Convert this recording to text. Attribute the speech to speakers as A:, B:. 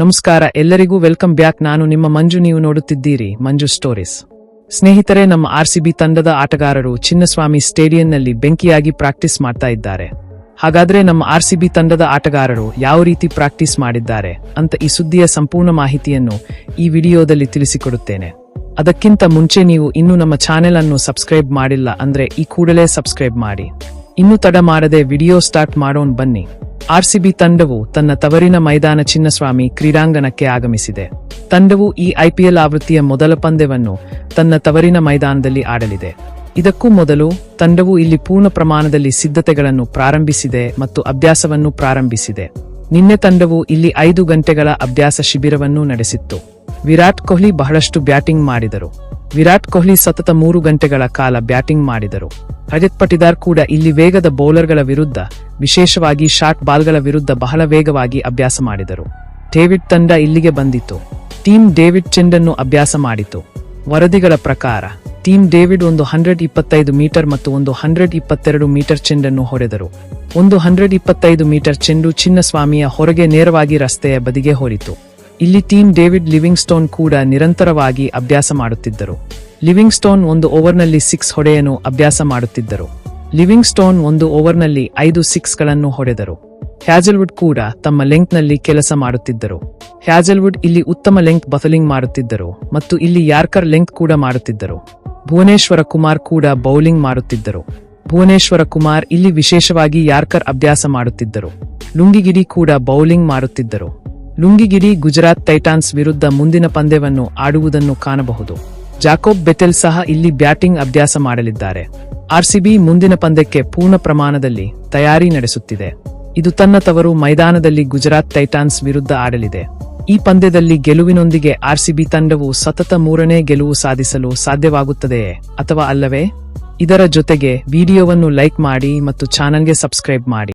A: ನಮಸ್ಕಾರ, ಎಲ್ಲರಿಗೂ welcome back. ನಾನು ನಿಮ್ಮ ಮಂಜು, ನೀವು ನೋಡುತ್ತಿದ್ದೀರಿ ಮಂಜು ಸ್ಟೋರೀಸ್. ಸ್ನೇಹಿತರೆ, ನಮ್ಮ ಆರ್ಸಿಬಿ ತಂಡದ ಆಟಗಾರರು ಚಿನ್ನಸ್ವಾಮಿ ಸ್ಟೇಡಿಯಂನಲ್ಲಿ ಬೆಂಕಿಯಾಗಿ ಪ್ರಾಕ್ಟೀಸ್ ಮಾಡ್ತಾ ಇದ್ದಾರೆ. ಹಾಗಾದ್ರೆ ನಮ್ಮ ಆರ್ಸಿಬಿ ತಂಡದ ಆಟಗಾರರು ಯಾವ ರೀತಿ ಪ್ರಾಕ್ಟೀಸ್ ಮಾಡಿದ್ದಾರೆ ಅಂತ ಈ ಸುದ್ದಿಯ ಸಂಪೂರ್ಣ ಮಾಹಿತಿಯನ್ನು ಈ ವಿಡಿಯೋದಲ್ಲಿ ತಿಳಿಸಿಕೊಡುತ್ತೇನೆ. ಅದಕ್ಕಿಂತ ಮುಂಚೆ ನೀವು ಇನ್ನೂ ನಮ್ಮ ಚಾನೆಲ್ ಅನ್ನು ಸಬ್ಸ್ಕ್ರೈಬ್ ಮಾಡಿಲ್ಲ ಅಂದ್ರೆ ಈ ಕೂಡಲೇ ಸಬ್ಸ್ಕ್ರೈಬ್ ಮಾಡಿ. ಇನ್ನು ತಡ ಮಾಡದೆ ವಿಡಿಯೋ ಸ್ಟಾರ್ಟ್ ಮಾಡೋಣ ಬನ್ನಿ. ಆರ್ಸಿಬಿ ತಂಡವು ತನ್ನ ತವರಿನ ಮೈದಾನ ಚಿನ್ನಸ್ವಾಮಿ ಕ್ರೀಡಾಂಗಣಕ್ಕೆ ಆಗಮಿಸಿದೆ. ತಂಡವು ಈ ಐಪಿಎಲ್ ಆವೃತ್ತಿಯ ಮೊದಲ ಪಂದ್ಯವನ್ನು ತನ್ನ ತವರಿನ ಮೈದಾನದಲ್ಲಿ ಆಡಲಿದೆ. ಇದಕ್ಕೂ ಮೊದಲು ತಂಡವು ಇಲ್ಲಿ ಪೂರ್ಣ ಪ್ರಮಾಣದಲ್ಲಿ ಸಿದ್ಧತೆಗಳನ್ನು ಪ್ರಾರಂಭಿಸಿದೆ ಮತ್ತು ಅಭ್ಯಾಸವನ್ನು ಪ್ರಾರಂಭಿಸಿದೆ. ನಿನ್ನೆ ತಂಡವು ಇಲ್ಲಿ ಐದು ಗಂಟೆಗಳ ಅಭ್ಯಾಸ ಶಿಬಿರವನ್ನು ನಡೆಸಿತ್ತು. ವಿರಾಟ್ ಕೊಹ್ಲಿ ಬಹಳಷ್ಟು ಬ್ಯಾಟಿಂಗ್ ಮಾಡಿದರು. ವಿರಾಟ್ ಕೊಹ್ಲಿ ಸತತ ಮೂರು ಗಂಟೆಗಳ ಕಾಲ ಬ್ಯಾಟಿಂಗ್ ಮಾಡಿದರು. ರಜತ್ ಪಟಿದಾರ್ ಕೂಡ ಇಲ್ಲಿ ವೇಗದ ಬೌಲರ್ಗಳ ವಿರುದ್ಧ ವಿಶೇಷವಾಗಿ ಶಾರ್ಟ್ ಬಾಲ್ಗಳ ವಿರುದ್ಧ ಬಹಳ ವೇಗವಾಗಿ ಅಭ್ಯಾಸ ಮಾಡಿದರು. ಡೇವಿಡ್ ತಂಡ ಇಲ್ಲಿಗೆ ಬಂದಿತು. ಟೀಮ್ ಡೇವಿಡ್ ಚೆಂಡನ್ನು ಅಭ್ಯಾಸ ಮಾಡಿತು. ವರದಿಗಳ ಪ್ರಕಾರ ಟೀಮ್ ಡೇವಿಡ್ ಒಂದು ಹಂಡ್ರೆಡ್ ಇಪ್ಪತ್ತೈದು ಮೀಟರ್ ಮತ್ತು ಒಂದು ಹಂಡ್ರೆಡ್ ಇಪ್ಪತ್ತೆರಡು ಮೀಟರ್ ಚೆಂಡನ್ನು ಹೊಡೆದರು. ಒಂದು ಹಂಡ್ರೆಡ್ ಇಪ್ಪತ್ತೈದು ಮೀಟರ್ ಚೆಂಡು ಚಿನ್ನಸ್ವಾಮಿಯ ಹೊರಗೆ ನೇರವಾಗಿ ರಸ್ತೆಯ ಬದಿಗೆ ಹೋರಿತು ಇಲ್ಲಿ ಟೀಮ್ ಡೇವಿಡ್ ಲಿವಿಂಗ್ಸ್ಟೋನ್ ಕೂಡ ನಿರಂತರವಾಗಿ ಅಭ್ಯಾಸ ಮಾಡುತ್ತಿದ್ದರು. ಲಿವಿಂಗ್ಸ್ಟೋನ್ ಒಂದು ಓವರ್ನಲ್ಲಿ ಸಿಕ್ಸ್ ಹೊಡೆಯನ್ನು ಅಭ್ಯಾಸ ಮಾಡುತ್ತಿದ್ದರು. ಲಿವಿಂಗ್ ಸ್ಟೋನ್ ಒಂದು ಓವರ್ನಲ್ಲಿ ಐದು ಸಿಕ್ಸ್ಗಳನ್ನು ಹೊಡೆದರು. ಹ್ಯಾಜಲ್ವುಡ್ ಕೂಡ ತಮ್ಮ ಲೆಂಕ್ನಲ್ಲಿ ಕೆಲಸ ಮಾಡುತ್ತಿದ್ದರು. ಹ್ಯಾಜಲ್ವುಡ್ ಇಲ್ಲಿ ಉತ್ತಮ ಲೆಂಕ್ ಬಫಲಿಂಗ್ ಮಾಡುತ್ತಿದ್ದರು ಮತ್ತು ಇಲ್ಲಿ ಯಾರ್ಕರ್ ಲೆಂಕ್ ಕೂಡ ಮಾಡುತ್ತಿದ್ದರು. ಭುವನೇಶ್ವರ ಕುಮಾರ್ ಕೂಡ ಬೌಲಿಂಗ್ ಮಾಡುತ್ತಿದ್ದರು. ಭುವನೇಶ್ವರ ಕುಮಾರ್ ಇಲ್ಲಿ ವಿಶೇಷವಾಗಿ ಯಾರ್ಕರ್ ಅಭ್ಯಾಸ ಮಾಡುತ್ತಿದ್ದರು. ಲುಂಗಿಗಿರಿ ಕೂಡ ಬೌಲಿಂಗ್ ಮಾಡುತ್ತಿದ್ದರು. ಲುಂಗಿಗಿರಿ ಗುಜರಾತ್ ಟೈಟಾನ್ಸ್ ವಿರುದ್ಧ ಮುಂದಿನ ಪಂದ್ಯವನ್ನು ಆಡುವುದನ್ನು ಕಾಣಬಹುದು. ಜಾಕೋಬ್ ಬೆತೆಲ್ ಸಹ ಇಲ್ಲಿ ಬ್ಯಾಟಿಂಗ್ ಅಭ್ಯಾಸ ಮಾಡಲಿದ್ದಾರೆ. ಆರ್ಸಿಬಿ ಮುಂದಿನ ಪಂದ್ಯಕ್ಕೆ ಪೂರ್ಣ ಪ್ರಮಾಣದಲ್ಲಿ ತಯಾರಿ ನಡೆಸುತ್ತಿದೆ. ಇದು ತನ್ನ ತವರು ಮೈದಾನದಲ್ಲಿ ಗುಜರಾತ್ ಟೈಟಾನ್ಸ್ ವಿರುದ್ಧ ಆಡಲಿದೆ. ಈ ಪಂದ್ಯದಲ್ಲಿ ಗೆಲುವಿನೊಂದಿಗೆ ಆರ್ಸಿಬಿ ತಂಡವು ಸತತ ಮೂರನೇ ಗೆಲುವು ಸಾಧಿಸಲು ಸಾಧ್ಯವಾಗುತ್ತದೆಯೇ ಅಥವಾ ಅಲ್ಲವೇ? ಇದರ ಜೊತೆಗೆ ವಿಡಿಯೋವನ್ನು ಲೈಕ್ ಮಾಡಿ ಮತ್ತು ಚಾನಲ್ಗೆ ಸಬ್ಸ್ಕ್ರೈಬ್ ಮಾಡಿ.